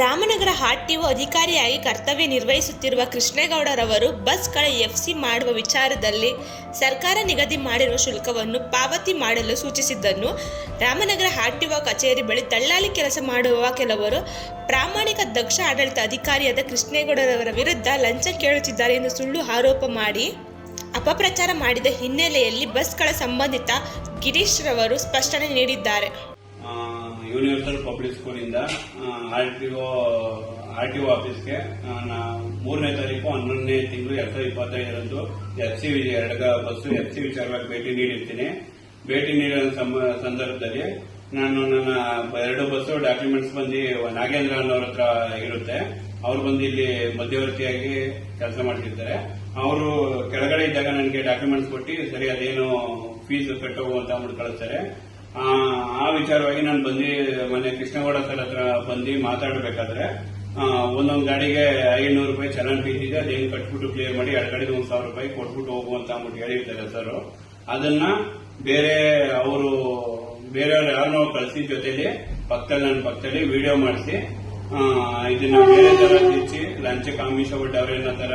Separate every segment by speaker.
Speaker 1: Ramanagara RTO ಅಧಿಕಾರಿಯಾಗಿ ಕರ್ತವ್ಯ ನಿರ್ವಹಿಸುತ್ತಿರುವ ಕೃಷ್ಣೇಗೌಡರವರು ಬಸ್ಗಳ ಎಫ್ಸಿ ಮಾಡುವ ವಿಚಾರದಲ್ಲಿ ಸರ್ಕಾರ ನಿಗದಿ ಮಾಡಿರುವ ಶುಲ್ಕವನ್ನು ಪಾವತಿ ಮಾಡಲು ಸೂಚಿಸಿದ್ದನ್ನು ರಾಮನಗರ ಆರ್ಟಿಒ ಕಚೇರಿ ಬಳಿ ದಳ್ಳಾಲಿ ಕೆಲಸ ಮಾಡುವ ಕೆಲವರು ಪ್ರಾಮಾಣಿಕ ದಕ್ಷ ಆಡಳಿತ ಅಧಿಕಾರಿಯಾದ ಕೃಷ್ಣೇಗೌಡರವರ ವಿರುದ್ಧ ಲಂಚ ಕೇಳುತ್ತಿದ್ದಾರೆ ಎಂದು ಸುಳ್ಳು ಆರೋಪ ಮಾಡಿ ಅಪಪ್ರಚಾರ ಮಾಡಿದ ಹಿನ್ನೆಲೆಯಲ್ಲಿ ಬಸ್ಗಳ ಸಂಬಂಧಿತ ಗಿರೀಶ್ ರವರು ಸ್ಪಷ್ಟನೆ ನೀಡಿದ್ದಾರೆ.
Speaker 2: ಯೂನಿವರ್ಸಲ್ ಪಬ್ಲಿಕ್ ಸ್ಕೂಲಿಂದ R T O R T O ಆಫೀಸ್ಗೆ ಮೂರನೇ ತಾರೀಕು ಹನ್ನೊಂದನೇ ತಿಂಗಳು ಎರಡ್ ಸಾವಿರದ ಇಪ್ಪತ್ತೈದರಂದು ಎಫ್ ಸಿ ಎರಡು ಬಸ್ಸು ಎಫ್ ಸಿ ವಿಚಾರವಾಗಿ ಭೇಟಿ ನೀಡಿರ್ತೀನಿ. ಭೇಟಿ ನೀಡಿದ ಸಂದರ್ಭದಲ್ಲಿ ನಾನು ನನ್ನ ಎರಡು ಬಸ್ಸು ಡಾಕ್ಯುಮೆಂಟ್ಸ್ ಬಂದು ನಾಗೇಂದ್ರ ಅನ್ನೋರ ಹತ್ರ ಇರುತ್ತೆ. ಅವ್ರು ಬಂದು ಇಲ್ಲಿ ಮಧ್ಯವರ್ತಿಯಾಗಿ ಕೆಲಸ ಮಾಡ್ತಿರ್ತಾರೆ. ಅವರು ಕೆಳಗಡೆ ಇದ್ದಾಗ ನನಗೆ ಡಾಕ್ಯುಮೆಂಟ್ಸ್ ಕೊಟ್ಟು ಸರಿ ಅದೇನು ಫೀಸ್ ಕಟ್ಟೋಗು ಅಂತ ಅಂದ್ಬಿಟ್ಟು ಕಳಿಸ್ತಾರೆ. ಆ ವಿಚಾರವಾಗಿ ನಾನು ಬಂದು, ಮೊನ್ನೆ ಕೃಷ್ಣಗೌಡ ಸರ್ ಹತ್ರ ಬಂದು ಮಾತಾಡಬೇಕಾದ್ರೆ ಒಂದೊಂದು ಗಾಡಿಗೆ ಐನೂರು ರೂಪಾಯಿ ಚಲನ್ ಫೀಸ್ ಅದೇನು ಕಟ್ಬಿಟ್ಟು ಕ್ಲಿಯರ್ ಮಾಡಿ ಎರಡು ಗಾಡಿಗೆ ಒಂದು ಸಾವಿರ ರೂಪಾಯಿ ಕೊಟ್ಬಿಟ್ಟು ಹೋಗು ಅಂತ ಅಂದ್ಬಿಟ್ಟು ಹೇಳಿರ್ತಾರೆ ಸರ್ ಅದನ್ನ ಬೇರೆ ಅವರು, ಬೇರೆಯವ್ರು ಯಾರನ್ನೋ ಕಳಿಸಿ ಜೊತೆಲಿ ಪಕ್ಕದಲ್ಲಿ ನನ್ನ ಪಕ್ಕದಲ್ಲಿ ವಿಡಿಯೋ ಮಾಡಿಸಿ ಇದನ್ನ ಬೇರೆ ತರ ತಿಚ್ಚಿ ಲಂಚಕ್ಕೆ ಕಾಮಿಷ ಅನ್ನೋ ತರ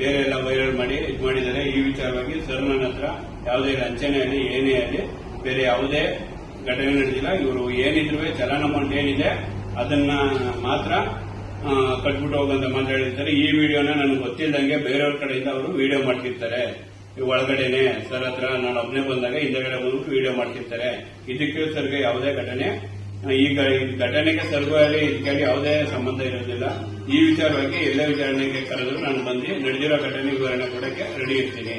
Speaker 2: ಬೇರೆ ಎಲ್ಲ ವೈರಲ್ ಮಾಡಿ ಇದು ಮಾಡಿದ್ದಾರೆ. ಈ ವಿಚಾರವಾಗಿ ಸರ್ ನನ್ನ ಹತ್ರ ಯಾವುದೇ ಲಂಚನೇ ಆಗಲಿ, ಏನೇ ಆಗಲಿ ಬೇರೆ ಯಾವುದೇ ಘಟನೆ ನಡೆದಿಲ್ಲ. ಇವರು ಏನಿದ್ರು ಚಲನ ಅಮೌಂಟ್ ಏನಿದೆ, ಅದನ್ನ ಮಾತ್ರ ಕಟ್ಬಿಟ್ಟು ಹೋಗಂತ ಮಾತಾಡಿರ್ತಾರೆ ಈ ವಿಡಿಯೋನ ನನಗೆ ಗೊತ್ತಿಲ್ಲದಂಗೆ ಬೇರೆಯವ್ರ ಕಡೆಯಿಂದ ಅವರು ವಿಡಿಯೋ ಮಾಡ್ತಿರ್ತಾರೆ. ಒಳಗಡೆನೆ, ಸರ್ ಹತ್ರ ನಾನು ಒಬ್ಬನೇ ಬಂದಾಗ ಹಿಂದೆಗಡೆ ಬಂದ್ಬಿಟ್ಟು ವಿಡಿಯೋ ಮಾಡ್ತಿರ್ತಾರೆ. ಇದಕ್ಕೆ ಸರ್ಗೆ ಯಾವುದೇ ಘಟನೆ ಈ ಘಟನೆಗೆ ಸರ್ಗೂ ಆಗಲಿ ಇದಕ್ಕಾಗಿ ಯಾವುದೇ ಸಂಬಂಧ ಇರೋದಿಲ್ಲ. ಈ ವಿಚಾರವಾಗಿ ಎಲ್ಲ ವಿಚಾರಣೆಗೆ ಕರೆದ್ರು. ನಾನು ಬಂದು ನಡೆದಿರೋ ಘಟನೆ ವಿವರಣೆ ಕೊಡಕ್ಕೆ ರೆಡಿ ಇರ್ತೀನಿ.